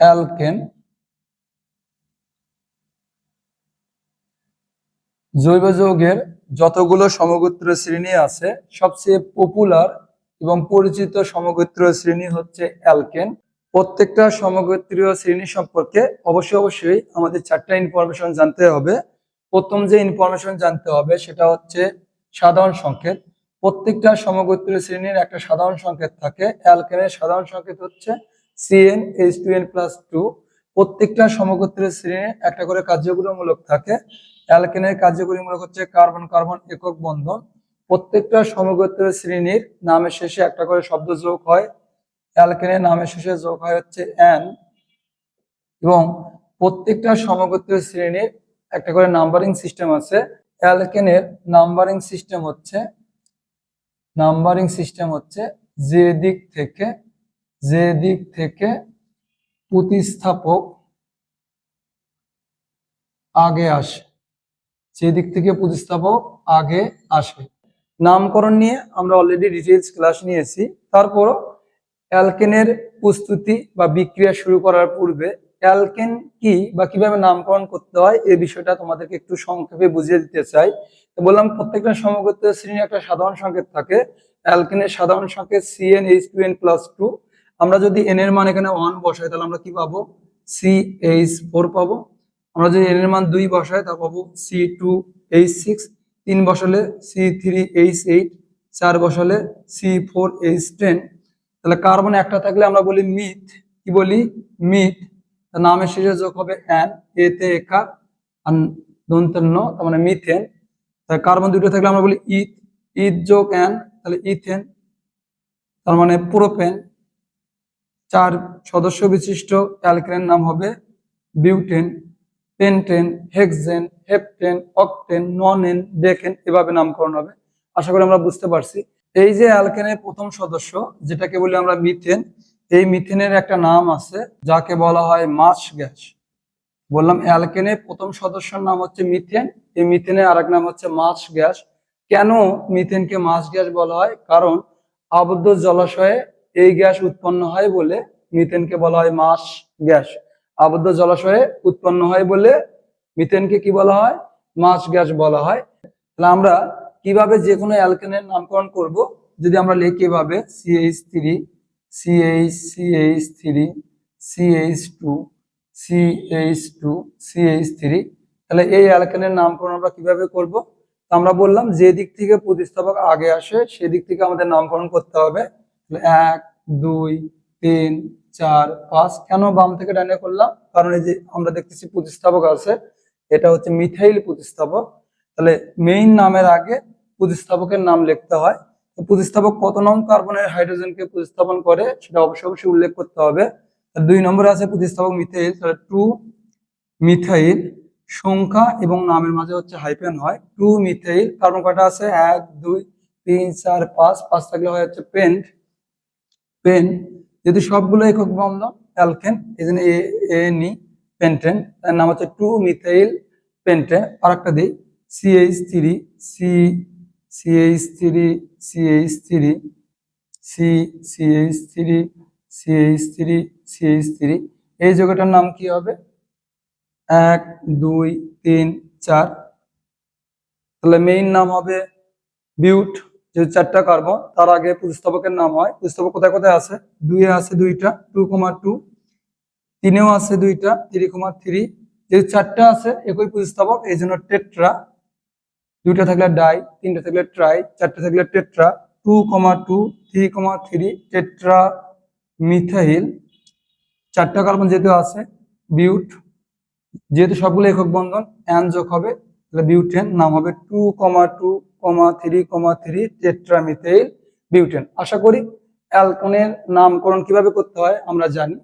Alkane জৈব যৌগের যতগুলো সমগোত্র শ্রেণি আছে, সবচেয়ে পপুলার এবং পরিচিত সমগোত্র শ্রেণি হচ্ছে অ্যালকেন। প্রত্যেকটা সমগোত্রীয় শ্রেণি সম্পর্কে অবশ্যই অবশ্যই আমাদের চারটা ইনফরমেশন জানতে হবে। প্রথম যে ইনফরমেশন জানতে হবে, সেটা হচ্ছে সাধারণ সংকেত। প্রত্যেকটা সমগোত্রীয় শ্রেণির একটা সাধারণ সংকেত থাকে। অ্যালকেনের সাধারণ সংকেত হচ্ছে CN H two N plus two প্রত্যেকটা সমগোত্রীয় শ্রেণির একটা করে কার্যকরীমূলক থাকে। অ্যালকেনের কার্যকরীমূলক হচ্ছে কার্বন কার্বন একক বন্ধন। প্রত্যেকটা সমগোত্রীয় শ্রেণির নামের শেষে একটা করে শব্দ যোগ হয়। অ্যালকেনের নামের শেষে যোগ হয় হচ্ছে অ্যান এবং প্রত্যেকটা সমগোত্রীয় শ্রেণির একটা করে নাম্বারিং সিস্টেম আছে। অ্যালকেনের নাম্বারিং সিস্টেম হচ্ছে নাম্বারিং সিস্টেম হচ্ছে যে দিক থেকে যে দিক থেকে প্রতিস্থাপক আগে আসে, যে দিক থেকে প্রতিস্থাপক আগে আসে। নামকরণ নিয়ে আমরা অলরেডি ডিটেলস ক্লাস নিয়েছি। তারপরও অ্যালকেনের প্রস্তুতি বা বিক্রিয়া শুরু করার পূর্বে অ্যালকেন কি বা কীভাবে নামকরণ করতে হয় এই বিষয়টা তোমাদেরকে একটু সংক্ষেপে বুঝিয়ে দিতে চাই। বললাম, প্রত্যেকটা সমগোত্র শ্রেণির একটা সাধারণ সংকেত থাকে। অ্যালকেনের সাধারণ সংকেত CN H two N plus two আমরা যদি এন এর মান এখানে ওয়ান বসাই, তাহলে আমরা কি পাবো? সি এইচ ফোর পাবো। আমরা যদি এন এর মান দুই বসাই তা পাবো সি টু এইচ সিক্স তিন বসালে সি থ্রি এইচ এইট চার বসালে সি ফোর এইচ টেন তাহলে কার্বন একটা থাকলে আমরা বলি মিথ কি বলি? মিথ নামের শেষে যোগ হবে অ্যান এতে একা আর দন্তন্য তার মানে মিথেন তাহলে কার্বন দুটো থাকলে আমরা বলি ইথ ইথ যোগ অ্যান তাহলে ইথেন তার মানে প্রোপেন। চার সদস্য বিশিষ্ট অ্যালকেনের নাম হবে butane, pentane, hexane, heptane, octane, nonane, decane এভাবে নামকরণ হবে। আশা করি আমরা বুঝতে পারছি। এই যে অ্যালকেনের প্রথম সদস্য, যেটাকে বলি আমরা মিথেন, এই মিথেনের একটা নাম আছে, যাকে বলা হয় মাছ গ্যাস। বললাম অ্যালকেনের প্রথম সদস্যর নাম হচ্ছে মিথেন, এই মিথেনের আরেক নাম হচ্ছে মাছ গ্যাস। কেন মিথেনকে মাছ গ্যাস বলা হয়? কারণ আবদ্ধ জলাশয়ে এই গ্যাস উৎপন্ন হয় বলে মিথেনকে বলা হয় মাস গ্যাস। আবদ্ধ জলাশয়ে উৎপন্ন হয় বলে মিথেনকে কি বলা হয়? মাস গ্যাস বলা হয়। তাহলে আমরা কীভাবে যে কোনো অ্যালকেনের নামকরণ করব? যদি আমরা লিখি এভাবে CH three CH CH three CH two CH two CH three তাহলে এই অ্যালকেনের নামকরণ আমরা কীভাবে করব? তো আমরা বললাম যে দিক থেকে প্রতিস্থাপক আগে আসে, সেদিক থেকে আমাদের নামকরণ করতে হবে। এক, দুই, তিন, চার, পাঁচ কেন বাম থেকে ডানে করলাম? কারণ এই যে আমরা দেখতেছি প্রতিস্থাপক আছে, এটা হচ্ছে মিথাইল প্রতিস্থাপক। তাহলে মেইন নামের আগে প্রতিস্থাপকের নাম লিখতে হয়। প্রতিস্থাপক কত নং কার্বনের হাইড্রোজেনকে প্রতিস্থাপন করে, সেটা অবশ্যই অবশ্যই উল্লেখ করতে হবে। দুই নম্বরে আছে প্রতিস্থাপক মিথাইল, তাহলে টু মিথাইল, সংখ্যা এবং নামের মাঝে হচ্ছে হাইপেন হয়। টু মিথাইল কার্বন কয়টা আছে? এক, দুই, তিন, চার, পাঁচ পাঁচ থাকলে হয় হচ্ছে পেন্ট পেন যদি সবগুলো একক বন্ধ, অ্যালকেন, এই জন্য এ এ, নি, পেন্টেন, তার নাম হচ্ছে টু মিথাইল পেন্টেন। আর একটা দিই CH three, C CH three CH three, C CH three CH three CH three, এই যোগটার নাম কি হবে? এক, দুই, তিন, চার। তাহলে মেইন নাম হবে বিউট। যে চারটা কার্বন তার আগে প্রতিস্থাপকের নাম হয়। প্রতিস্থাপক কোথায় কোথায় আছে? দুই আছে দুইটা টু কমা টু তিনেও আছে দুইটা থ্রি কমা থ্রি যেহেতু চারটা আছে, একই প্রতিস্থাপক এই জন্য টেট্রা দুইটা থাকলে ডাই তিনটা থাকলে ট্রাই চারটা থাকলে tetra two comma two three comma three tetra methyl চারটা কার্বন যেহেতু আছে বিউট যেহেতু সবগুলো একক বন্ধন অ্যান যোগ হবে, তাহলে বিউটেন নাম হবে two comma two comma three comma three tetramethyl butane. আশা করি অ্যালকোনের নামকরণ কীভাবে করতে হয় আমরা জানি।